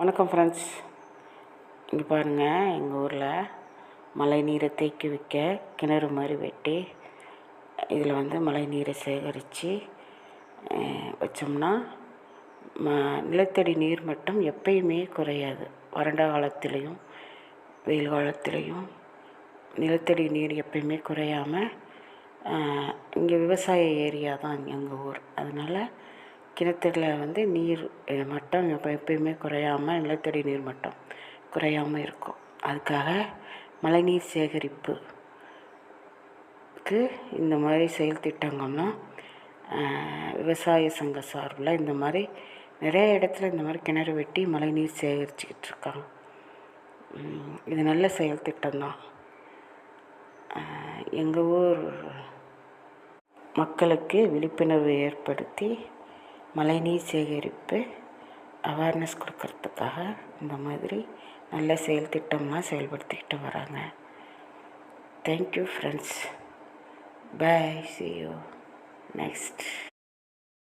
வணக்கம் ஃப்ரெண்ட்ஸ் இங்கே பாருங்கள் எங்கள் ஊரில் மழை நீரை தேக்கி வைக்க கிணறு மாதிரி வெட்டி இதில் வந்து மழை நீரை சேகரித்து வச்சோம்னா ம நிலத்தடி நீர் மட்டம் எப்பயுமே குறையாது. வறண்ட காலத்துலேயும் வெயில் காலத்துலேயும் நிலத்தடி நீர் எப்பயுமே குறையாமல் இங்கே விவசாய ஏரியா தான் எங்கள் ஊர். அதனால் கிணத்துல வந்து நீர் மட்டம் எப்போ எப்பயுமே குறையாமல் நிலத்தடி நீர் மட்டம் குறையாமல் இருக்கும். அதுக்காக மழைநீர் சேகரிப்புக்கு இந்த மாதிரி செயல் திட்டங்கள்லாம் விவசாய சங்க சார்பில் இந்த மாதிரி நிறைய இடத்துல இந்த மாதிரி கிணறு வெட்டி மழைநீர் சேகரிச்சுக்கிட்டு இருக்காங்க. இது நல்ல செயல் திட்டம்தான். எங்கள் ஊர் மக்களுக்கு விழிப்புணர்வு ஏற்படுத்தி மழைநீர் சேகரிப்பு அவேர்னஸ் கொடுக்கறதுக்காக இந்த மாதிரி நல்ல செயல் திட்டம்லாம் செயல்படுத்திக்கிட்டு வராங்க. Thank you friends bye see you next